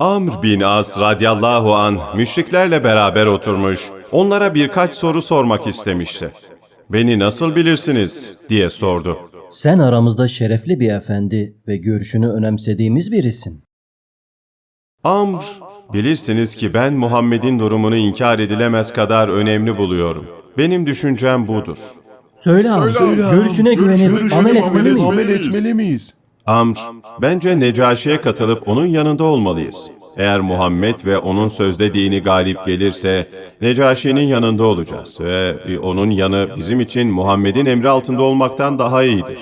Amr bin As radıyallahu an müşriklerle beraber oturmuş, onlara birkaç soru sormak istemişti. Beni nasıl bilirsiniz diye sordu. Sen aramızda şerefli bir efendi ve görüşünü önemsediğimiz birisin. Amr, bilirsiniz ki ben Muhammed'in durumunu inkar edilemez kadar önemli buluyorum. Benim düşüncem budur. Söyle abi, görüşüne güvenip amel etmeli miyiz? amel etmeli miyiz? Amr, bence Necaşi'ye katılıp onun yanında olmalıyız. Eğer Muhammed ve onun sözde dini galip gelirse Necaşi'nin yanında olacağız ve onun yanı bizim için Muhammed'in emri altında olmaktan daha iyidir.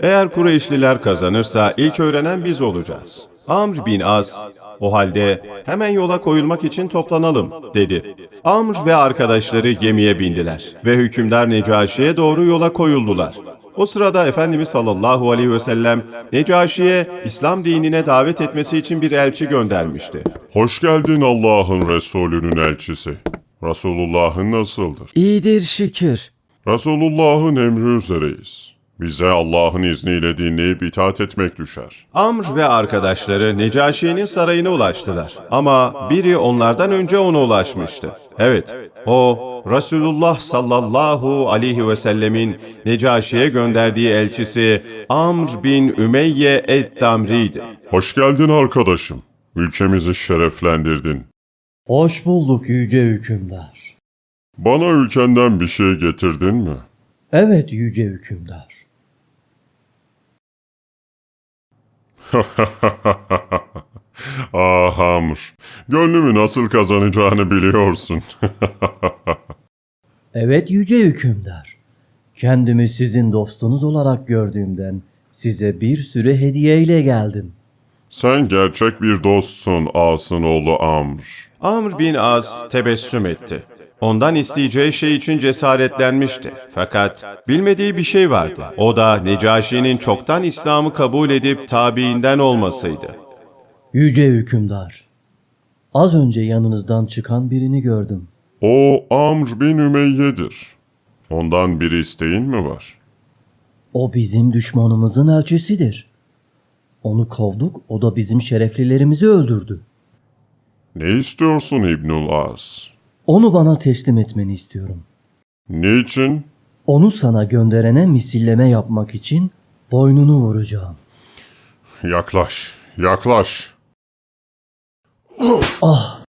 Eğer Kureyşliler kazanırsa ilk öğrenen biz olacağız. Amr bin As, o halde hemen yola koyulmak için toplanalım, dedi. Amr ve arkadaşları gemiye bindiler ve hükümdar Necaşi'ye doğru yola koyuldular. O sırada Efendimiz sallallahu aleyhi ve sellem Necaşi'ye İslam dinine davet etmesi için bir elçi göndermişti. Hoş geldin Allah'ın Resulü'nün elçisi. Resulullah'ın nasıldır? İyidir şükür. Resulullah'ın emri üzereyiz. Bize Allah'ın izniyle dinleyip itaat etmek düşer. Amr ve arkadaşları Necaşi'nin sarayına ulaştılar. Ama biri onlardan önce ona ulaşmıştı. Evet, o Resulullah sallallahu aleyhi ve sellemin Necaşi'ye gönderdiği elçisi Amr bin Ümeyye et-Damri'ydi. Hoş geldin arkadaşım. Ülkemizi şereflendirdin. Hoş bulduk yüce hükümdar. Bana ülkenden bir şey getirdin mi? Evet yüce hükümdar. ah Hamur, gönlümü nasıl kazanacağını biliyorsun. Evet yüce hükümdar. Kendimi sizin dostunuz olarak gördüğümden size bir sürü hediye ile geldim. Sen gerçek bir dostsun As'ın oğlu Amr. Amr bin As tebessüm etti. Ondan isteyeceği şey için cesaretlenmişti. Fakat bilmediği bir şey vardı. O da Necaşi'nin çoktan İslam'ı kabul edip tabiinden olmasıydı. Yüce hükümdar. Az önce yanınızdan çıkan birini gördüm. O Amr bin Ümeyye'dir. Ondan bir isteğin mi var? O bizim düşmanımızın elçisidir. Onu kovduk, o da bizim şereflilerimizi öldürdü. Ne istiyorsun İbnül As? Onu bana teslim etmeni istiyorum. Niçin? Onu sana gönderene misilleme yapmak için boynunu vuracağım. Yaklaş, yaklaş. Ah!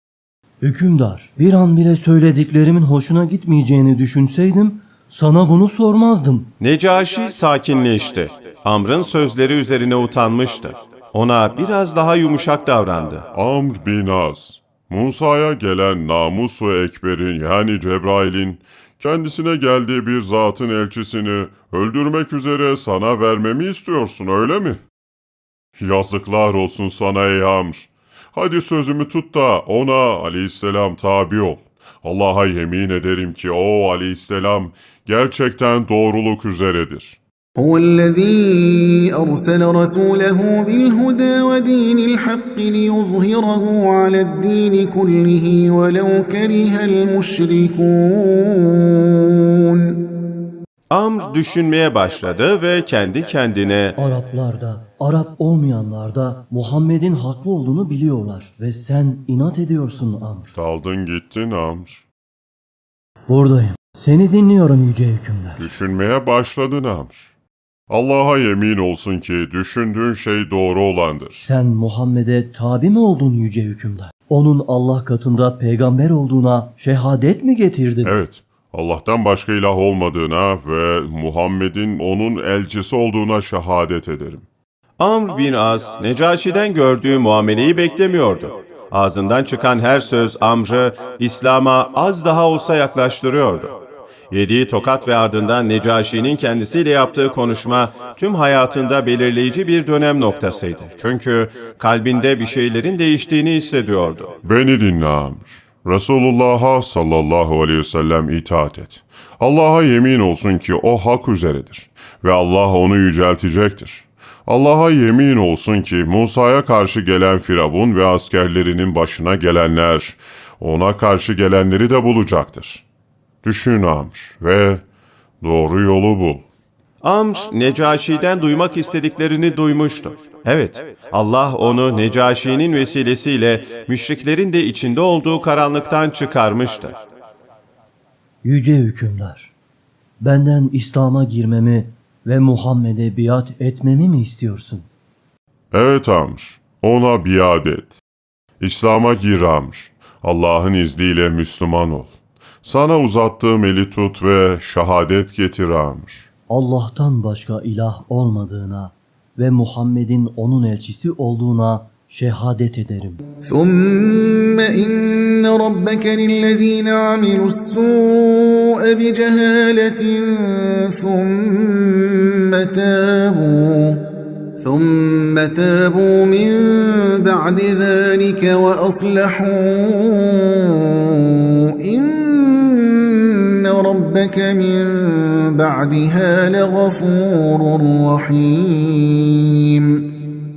Hükümdar, bir an bile söylediklerimin hoşuna gitmeyeceğini düşünseydim, sana bunu sormazdım. Necaşi sakinleşti. Amr'ın sözleri üzerine utanmıştı. Ona biraz daha yumuşak davrandı. Amr bin As, Musa'ya gelen namusu ekberin yani Cebrail'in kendisine geldiği bir zatın elçisini öldürmek üzere sana vermemi istiyorsun öyle mi? Yazıklar olsun sana ey Amr. Hadi sözümü tut da ona aleyhisselam tabi ol. Allah'a yemin ederim ki o aleyhisselam gerçekten doğruluk üzeredir. هو الذي أرسل رسوله بالهدى ودين الحق ليظهره على الدين كله ولو كره المشركون Amr düşünmeye başladı ve kendi kendine Araplarda, Arap olmayanlarda Muhammed'in haklı olduğunu biliyorlar ve sen inat ediyorsun Amr. Daldın gittin Amr. Buradayım. Seni dinliyorum yüce hükümdar. Düşünmeye başladın Amr. Allah'a yemin olsun ki düşündüğün şey doğru olandır. Sen Muhammed'e tabi mi oldun yüce hükümdar? Onun Allah katında peygamber olduğuna şehadet mi getirdin? Evet, Allah'tan başka ilah olmadığına ve Muhammed'in onun elçisi olduğuna şehadet ederim. Amr bin As, Necaşi'den gördüğü muameleyi beklemiyordu. Ağzından çıkan her söz Amr'ı İslam'a az daha olsa yaklaştırıyordu. Yediği tokat ve ardından Necaşi'nin kendisiyle yaptığı konuşma tüm hayatında belirleyici bir dönem noktasıydı. Çünkü kalbinde bir şeylerin değiştiğini hissediyordu. Beni dinle Amr. Resulullah'a sallallahu aleyhi ve sellem itaat et. Allah'a yemin olsun ki o hak üzeredir ve Allah onu yüceltecektir. Allah'a yemin olsun ki Musa'ya karşı gelen Firavun ve askerlerinin başına gelenler ona karşı gelenleri de bulacaktır. Düşün Amr ve doğru yolu bul. Amr, Necaşi'den duymak istediklerini duymuştu. Evet, Allah onu Necaşi'nin vesilesiyle müşriklerin de içinde olduğu karanlıktan çıkarmıştı. Yüce hükümdar, benden İslam'a girmemi ve Muhammed'e biat etmemi mi istiyorsun? Evet Amr, ona biat et. İslam'a gir Amr. Allah'ın izniyle Müslüman ol. Sana uzattığım eli tut ve şehadet getir Amr. Allah'tan başka ilah olmadığına ve Muhammed'in onun elçisi olduğuna şehadet ederim. ثم إن ربك للذين عملوا السوء بجهالة ثم تابوا ثم تابوا من بعد ذلك وأصلحوا إن ربك من بعدها لغفور رحيم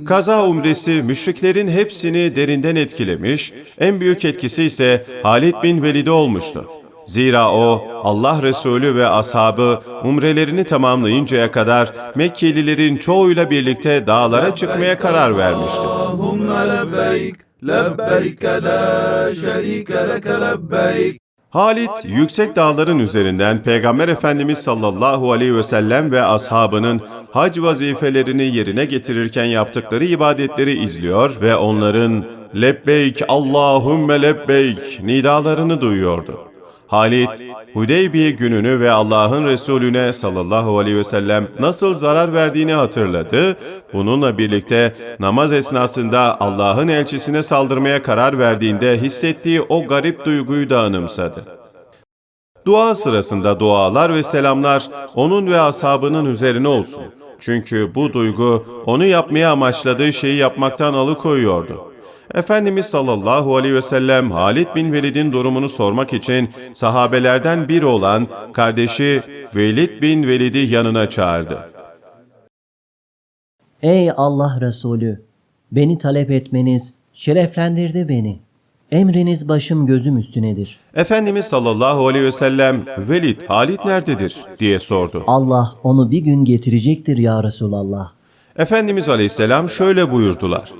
Kaza umresi müşriklerin hepsini derinden etkilemiş, en büyük etkisi ise Halid bin Velid'e olmuştu. Zira o, Allah Resulü ve ashabı umrelerini tamamlayıncaya kadar Mekkelilerin çoğuyla birlikte dağlara çıkmaya karar vermişti. Halit, yüksek dağların üzerinden Peygamber Efendimiz sallallahu aleyhi ve sellem ve ashabının hac vazifelerini yerine getirirken yaptıkları ibadetleri izliyor ve onların lebbeyk Allahümme lebbeyk nidalarını duyuyordu. Halit, Hudeybiye gününü ve Allah'ın Resulüne sallallahu aleyhi ve sellem nasıl zarar verdiğini hatırladı. Bununla birlikte namaz esnasında Allah'ın elçisine saldırmaya karar verdiğinde hissettiği o garip duyguyu da anımsadı. Dua sırasında dualar ve selamlar onun ve ashabının üzerine olsun. Çünkü bu duygu onu yapmaya amaçladığı şeyi yapmaktan alıkoyuyordu. Efendimiz sallallahu aleyhi ve sellem Halid bin Velid'in durumunu sormak için sahabelerden biri olan kardeşi Velid bin Velid'i yanına çağırdı. Ey Allah Resulü! Beni talep etmeniz şereflendirdi beni. Emriniz başım gözüm üstünedir. Efendimiz sallallahu aleyhi ve sellem Velid, Halid nerededir diye sordu. Allah onu bir gün getirecektir ya Resulallah. Efendimiz Aleyhisselam şöyle buyurdular.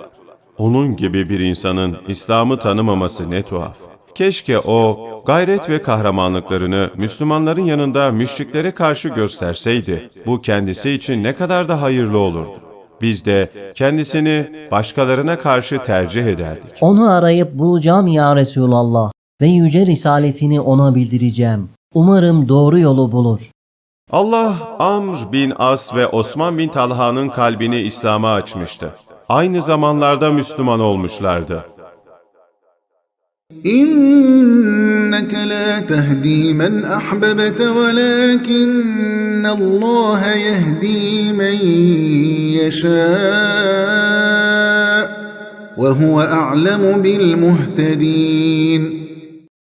Onun gibi bir insanın İslam'ı tanımaması ne tuhaf. Keşke o gayret ve kahramanlıklarını Müslümanların yanında müşriklere karşı gösterseydi. Bu kendisi için ne kadar da hayırlı olurdu. Biz de kendisini başkalarına karşı tercih ederdik. Onu arayıp bulacağım ya Resulallah ve yüce risaletini ona bildireceğim. Umarım doğru yolu bulur. Allah Amr bin As ve Osman bin Talha'nın kalbini İslam'a açmıştı aynı zamanlarda Müslüman olmuşlardı. İnneke la tehdi men ahbebete velakinne Allah yehdi men yeşâ ve huve a'lemu bil muhtedin.''